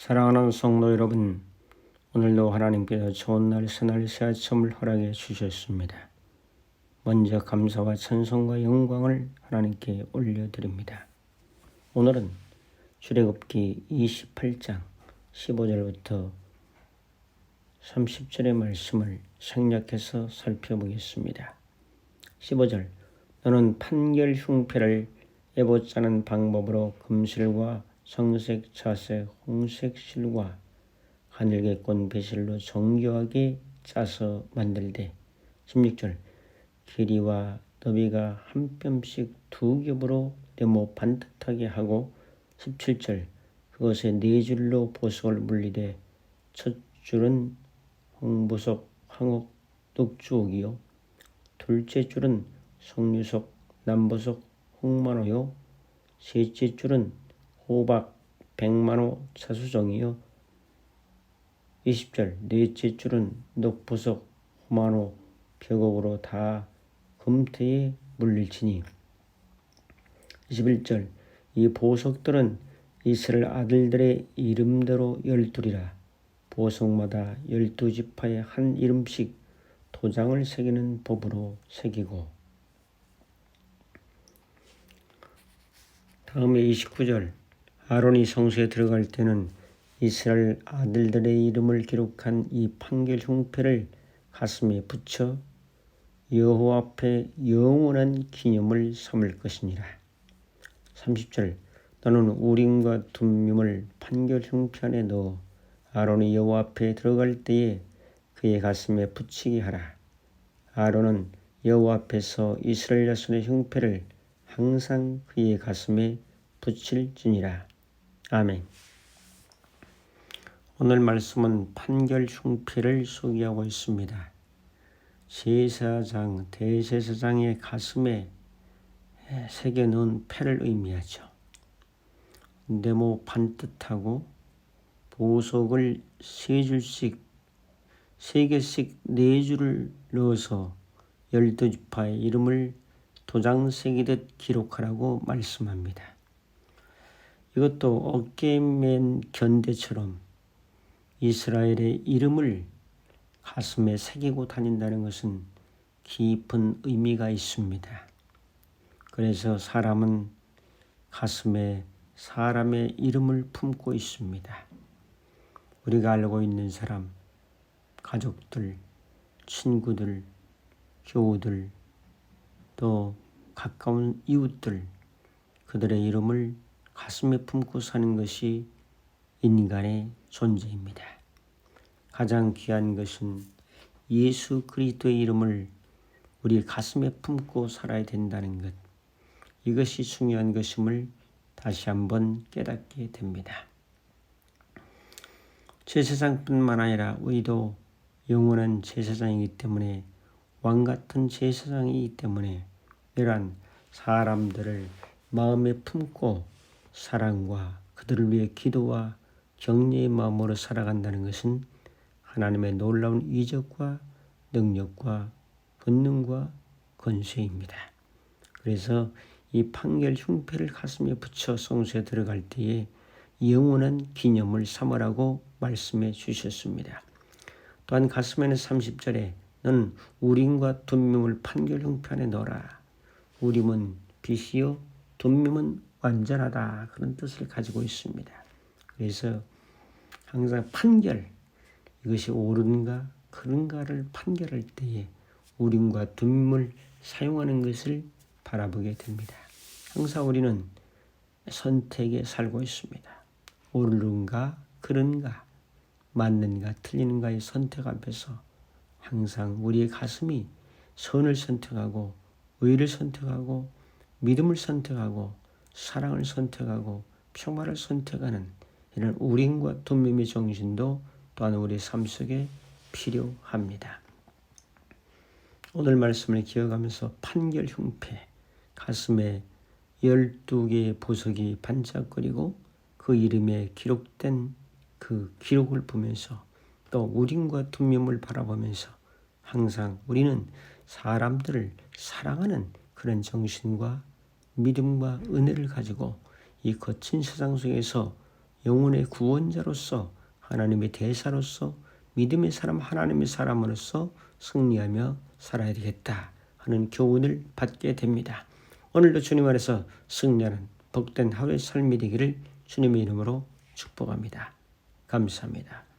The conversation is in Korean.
사랑하는 성도 여러분, 오늘도 하나님께서 좋은 날 새날 새 아침을 허락해 주셨습니다. 먼저 감사와 찬송과 영광을 하나님께 올려드립니다. 오늘은 출애굽기 28장 15절부터 30절의 말씀을 생략해서 살펴보겠습니다. 15절 너는 판결 흉패를 애보 짜는 방법으로 금실과 성색, 자색, 홍색 실과 하늘개 꼰 배실로 정교하게 짜서 만들되 16절 길이와 너비가 한 뼘씩 두 겹으로 네모 반듯하게 하고 17절 그것에 네 줄로 보석을 물리되 첫 줄은 홍보석, 황옥, 녹주옥이요. 둘째 줄은 석류석, 남보석, 홍만호요. 셋째 줄은 호박, 백만호, 차수정이요. 20절 넷째 줄은 녹보석, 호만호, 벽옥으로 다 금태에 물릴지니. 21절 이 보석들은 이스라엘 아들들의 이름대로 열둘이라. 보석마다 열두 지파의 한 이름씩 도장을 새기는 법으로 새기고. 다음에 29절 아론이 성소에 들어갈 때는 이스라엘 아들들의 이름을 기록한 이 판결 흉패를 가슴에 붙여 여호와 앞에 영원한 기념을 삼을 것이니라. 30절 너는 우림과 둠밈을 판결 흉패 안에 넣어 아론이 여호와 앞에 들어갈 때에 그의 가슴에 붙이게 하라. 아론은 여호와 앞에서 이스라엘 자손의 흉패를 항상 그의 가슴에 붙일지니라. 아멘. 오늘 말씀은 판결 흉패를 소개하고 있습니다. 제사장, 대제사장의 가슴에 새겨놓은 패를 의미하죠. 네모 반듯하고 보석을 세 줄씩, 세 개씩 네 줄을 넣어서 열두 지파의 이름을 도장 새기듯 기록하라고 말씀합니다. 이것도 어깨맨 견대처럼 이스라엘의 이름을 가슴에 새기고 다닌다는 것은 깊은 의미가 있습니다. 그래서 사람은 가슴에 사람의 이름을 품고 있습니다. 우리가 알고 있는 사람, 가족들, 친구들, 교우들, 또 가까운 이웃들, 그들의 이름을 가슴에 품고 사는 것이 인간의 존재입니다. 가장 귀한 것은 예수 그리스도의 이름을 우리 가슴에 품고 살아야 된다는 것. 이것이 중요한 것임을 다시 한번 깨닫게 됩니다. 제사장뿐만 아니라 우리도 영원한 제사장이기 때문에 왕 같은 제사장이기 때문에 이러한 사람들을 마음에 품고 사랑과 그들을 위해 기도와 격려의 마음으로 살아간다는 것은 하나님의 놀라운 이적과 능력과 권능과 권세입니다. 그래서 이 판결 흉패를 가슴에 붙여 성소에 들어갈 때에 영원한 기념을 삼으라고 말씀해 주셨습니다. 또한 가슴에는 30절에 너는 우림과 둠밈을 판결 흉패 안에 넣어라. 우림은 빛이요 둠밈은 완전하다 그런 뜻을 가지고 있습니다. 그래서 항상 판결 이것이 옳은가 그런가를 판결할 때에 우림과 둠을 사용하는 것을 바라보게 됩니다. 항상 우리는 선택에 살고 있습니다. 옳은가 그런가 맞는가 틀리는가의 선택 앞에서 항상 우리의 가슴이 선을 선택하고 의를 선택하고 믿음을 선택하고 사랑을 선택하고 평화를 선택하는 이런 우림과 돈밈의 정신도 또한 우리 삶 속에 필요합니다. 오늘 말씀을 기억하면서 판결 흉패, 가슴에 열두 개의 보석이 반짝거리고 그 이름에 기록된 그 기록을 보면서 또 우림과 둠밈을 바라보면서 항상 우리는 사람들을 사랑하는 그런 정신과 믿음과 은혜를 가지고 이 거친 세상 속에서 영혼의 구원자로서 하나님의 대사로서 믿음의 사람 하나님의 사람으로서 승리하며 살아야 되겠다 하는 교훈을 받게 됩니다. 오늘도 주님 안에서 승리하는 복된 하루의 삶이 되기를 주님의 이름으로 축복합니다. 감사합니다.